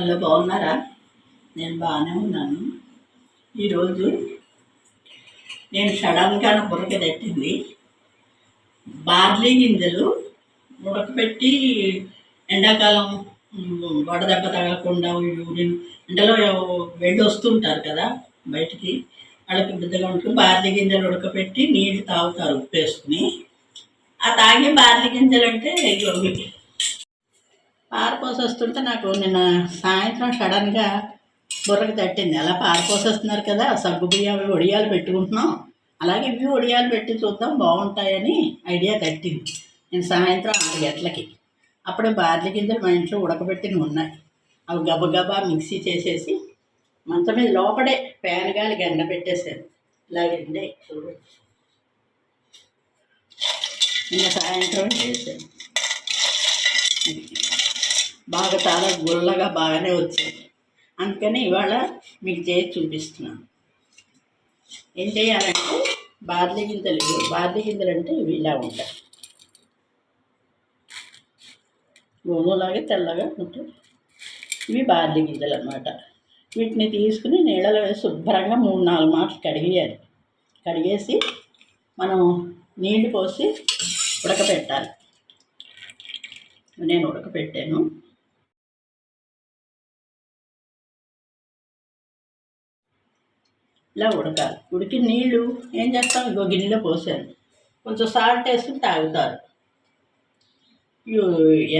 Hello బాగున్నారా? నేను బాగానే ఉన్నాను. ఈరోజు నేను సడన్గా నా బుర్రకి తట్టింది. బార్లీ గింజలు ఉడకపెట్టి ఎండాకాలం వడదెబ్బ తగలకుండా యూరిన్ ఎండలో వెళ్ళి వస్తుంటారు కదా బయటికి వాళ్ళకి బిడ్డగా ఉంటుంది. బార్లీ గింజలు ఉడకపెట్టి నీళ్ళు తాగుతారు ఉప్పేసుకుని. ఆ తాగే బార్లీ గింజలు అంటే పారిపోసి వస్తుంటే పారపోసొస్తుంటే నాకు నిన్న సాయంత్రం సడన్గా బుర్రకు తట్టింది. అలా పారపోసేస్తున్నారు కదా సగ్గు బియ్యం ఒడియాలు పెట్టుకుంటున్నాం. అలాగే ఇవి ఒడియాలు పెట్టి చూద్దాం బాగుంటాయని ఐడియా తట్టింది. నేను సాయంత్రం ఆరు గంటలకి అప్పుడే బార్లీ గింజలు మా ఇంట్లో ఉడకబెట్టినవి ఉన్నాయి. అవి గబగబా మిక్సీ చేసేసి మంచం మీద లోపడే ఫ్యాన్ గాలి గండ పెట్టేశాను. ఇలాగండి చూడవచ్చు నిన్న సాయంత్రం చేశాను. బాగా చాలా గుల్లగా బాగానే వచ్చింది. అందుకని ఇవాళ మీకు చేసి చూపిస్తున్నాను. ఏం చేయాలంటే బార్లీ గింజలు బార్లీ గింజలు అంటే ఇవి ఇలా ఉంటాయి. గోధుమలాగే తెల్లగా ఉంటాయి ఇవి బార్లీ గింజలు అనమాట వీటిని తీసుకుని నీళ్ళలో వేసి శుభ్రంగా మూడు నాలుగు మాటలు కడిగేయాలి. కడిగేసి మనం నీళ్ళు పోసి ఉడకపెట్టాలి. నేను ఉడకపెట్టాను. ఇలా ఉడకాలి. ఉడికి నీళ్ళు ఏం చేస్తాం? ఇంకో గిన్నెలో పోసాను కొంచెం సాల్ట్ వేసుకుని తాగుతారు.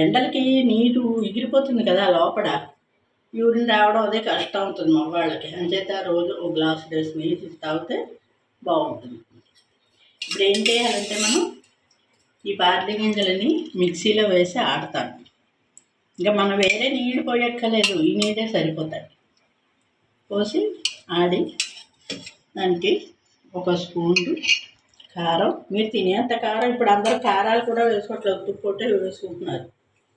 ఎండలకి నీరు ఎగిరిపోతుంది కదా లోపల. యూరిన్ రావడం అదే కష్టం అవుతుంది మగవాళ్ళకి. అంచేత రోజు ఒక గ్లాస్ డ్రెస్ నీళ్ళు తీసి తాగితే బాగుంటుంది. ఇప్పుడు ఏం చేయాలంటే మనం ఈ బార్లీ గింజలని మిక్సీలో వేసి ఆడతాం. ఇంకా మనం వేరే నీళ్ళు పోయక్కర్లేదు. ఈ నీళ్ళే సరిపోతాయి. పోసి ఆడి దానికి ఒక స్పూన్ కారం. మీరు తినేంత కారం ఇప్పుడు అందరూ కారాలు కూడా వేసుకోవట్లేదు ఉప్పుకొట్టే వేసుకుంటున్నారు.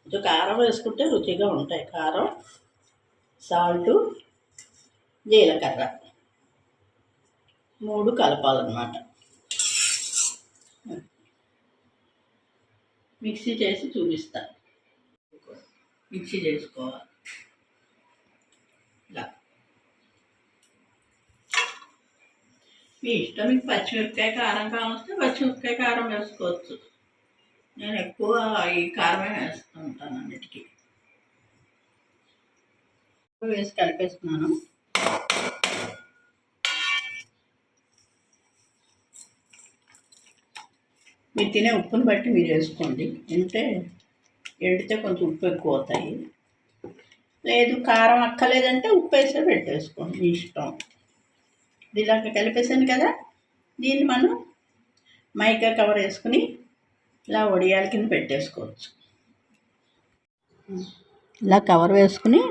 కొంచెం కారం వేసుకుంటే రుచిగా ఉంటాయి. కారం సాల్టు జీలకర్ర. మూడు కలపాలన్నమాట. మిక్సీ చేసి చూపిస్తాను మిక్సీ చేసుకోవాలి ఇలా మీ ఇష్టం మీకు పచ్చిమిరపకాయ కారం కావస్తే పచ్చిమిరపకాయ కారం వేసుకోవచ్చు. నేను ఎక్కువ ఈ కారమే వేస్తూ ఉంటాను అన్నిటికీ. వేసి కలిపేస్తున్నాను మీరు తినే ఉప్పుని బట్టి మీరు వేసుకోండి. అంటే ఎండితే కొంచెం ఉప్పు ఎక్కువ అవుతాయి. లేదు కారం అక్కలేదంటే ఉప్పు వేసే పెట్టేసుకోండి మీ ఇష్టం. ఇలాగ కలిపేసాను కదా. దీన్ని మనం మైకా కవర్ వేసుకుని ఇలా వడియాల కింద పెట్టేసుకోవచ్చు. ఇలా కవర్ వేసుకుని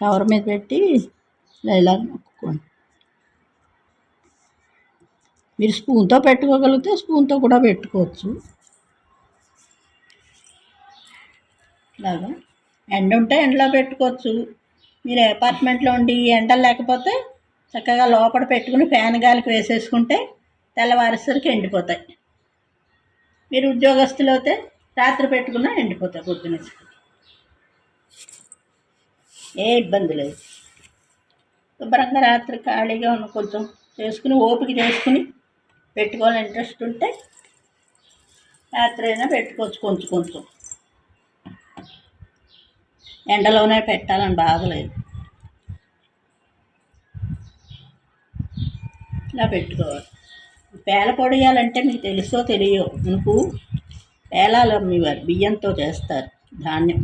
కవర్ మీద పెట్టి ఇలా ఇలా నొక్కుకోండి. మీరు స్పూన్తో పెట్టుకోగలిగితే స్పూన్తో కూడా పెట్టుకోవచ్చు. ఇలాగా ఎండ ఉంటే ఎండలో పెట్టుకోవచ్చు. మీరు అపార్ట్మెంట్లో ఉండి ఎండ లేకపోతే చక్కగా లోపల పెట్టుకుని ఫ్యాన్ గాలికి వేసేసుకుంటే తెల్లవారేసరికి ఎండిపోతాయి. మీరు ఉద్యోగస్తులు అయితే రాత్రి పెట్టుకున్నా ఎండిపోతాయి పొద్దున ఏ ఇబ్బంది లేదు. శుభ్రంగా రాత్రి ఖాళీగా ఉన్న కొంచెం చేసుకుని ఓపిక చేసుకుని పెట్టుకోవాలని ఇంట్రెస్ట్ ఉంటే రాత్రి అయినా పెట్టుకోవచ్చు కొంచెం కొంచెం. ఎండలోనే పెట్టాలని బాధ ఇలా పెట్టుకోవాలి. పేల పొడియాలంటే మీకు తెలుసో తెలియో మనకు పేలాలు అమ్మేవారు బియ్యంతో చేస్తారు ధాన్యం.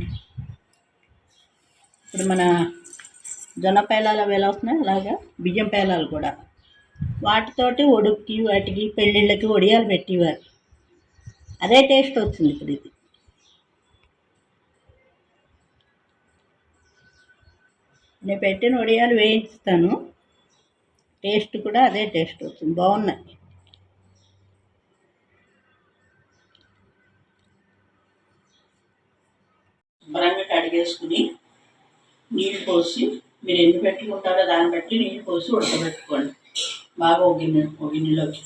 ఇప్పుడు మన జొన్న పేలాలు అవి ఎలా వస్తున్నాయి అలాగా బియ్యం పేలాలు కూడా. వాటితోటి ఒడుక్కి వాటికి పెళ్ళిళ్ళకి ఒడియాలు పెట్టేవారు. అదే టేస్ట్ వచ్చింది ఇప్పుడు ఇది. నేను పెట్టిన వడియాలు వేయిస్తాను టేస్ట్ కూడా అదే టేస్ట్ వస్తుంది బాగున్నాయి. శుభ్రంగా కడిగేసుకుని నీళ్ళు పోసి మీరు ఎన్ని పెట్టుకుంటారో దాన్ని బట్టి నీళ్ళు పోసి ఉడకబెట్టుకోండి. బాగా ఒక గిన్నె ఒక గిన్నెలోకి.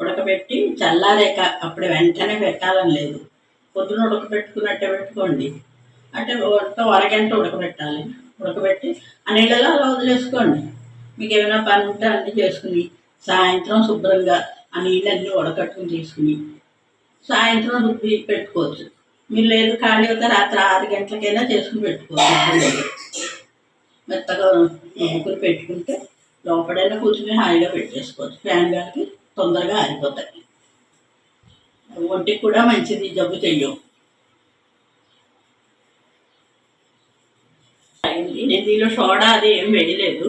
ఉడకబెట్టి చల్లారేక అప్పుడు వెంటనే పెట్టాలని లేదు. పొద్దున ఉడకబెట్టుకున్నట్టే పెట్టుకోండి. అంటే ఒక అరగంట ఉడకబెట్టాలి. ఉడకబెట్టి ఆ నీళ్ళలో అలా వదిలేసుకోండి. మీకు ఏమైనా పని ఉంటే అన్నీ చేసుకుని సాయంత్రం శుభ్రంగా ఆ నీళ్ళన్నీ ఉడకట్టుకుని తీసుకుని సాయంత్రం రుబ్బి పెట్టుకోవచ్చు. మీరు లేదు ఖాళీ అయితే రాత్రి ఆరు గంటలకైనా చేసుకుని పెట్టుకోవచ్చు. మెత్తగా ముగ్గురు పెట్టుకుంటే లోపడైనా కూర్చుని హాయిగా పెట్టేసుకోవచ్చు. ఫ్యాన్ గారికి తొందరగా ఆరిపోతాయి. ఒంటికి కూడా మంచిది జబ్బు చెయ్యం నేను దీనిలో సోడా అది ఏం వేయలేదు.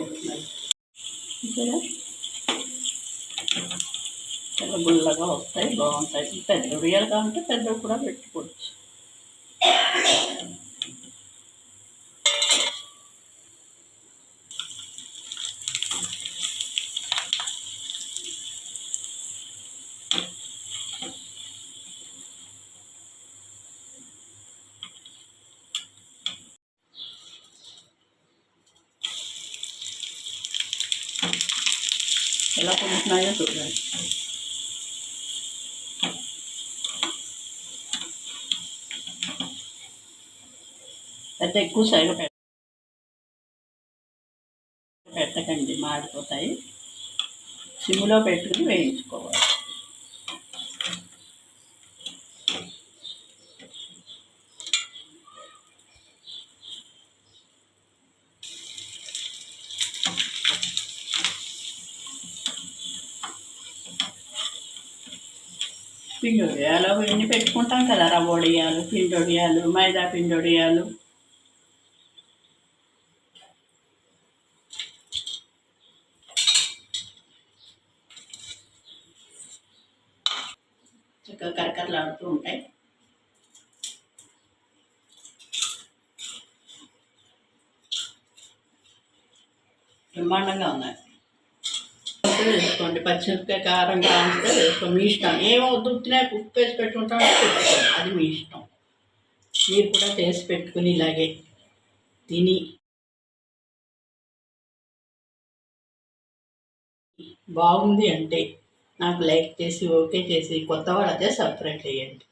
చూడండి ఎలా గుల్లగా వస్తాయి బాగుంటాయి. పెద్ద రొయ్యలు కావాలంటే పెద్దవి కూడా పెట్టుకోవచ్చు. ఎలా పొందుతున్నాయో చూడండి పెద్ద ఎక్కువ సైగ పెట్ట పెట్టకండి మాడిపోతాయి సిమ్లో పెట్టుకుని వేయించుకోవాలి పిండి వడియాలు పెట్టుకుంటాం కదా రవ్వ వడియాలు పిండి వడియాలు మైదా పిండి వడియాలు చక్కగా కరకరలాడుతూ ఉంటాయి. బ్రహ్మాండంగా ఉన్నాయి. ఉప్పు వేసుకోండి. పచ్చిమిరపకాయ కారం కావాలంటే వేసుకోండి. మీ ఇష్టం. ఏమవుతుంది ఉప్పినా ఉప్పు వేసి పెట్టుకుంటాం అది మీ ఇష్టం. మీరు కూడా చేసి పెట్టుకుని ఇలాగే తిని బాగుంది అంటే నాకు లైక్ చేసి ఓకే చేసి కొత్త వాళ్ళైతే సబ్స్క్రైబ్ చేయండి.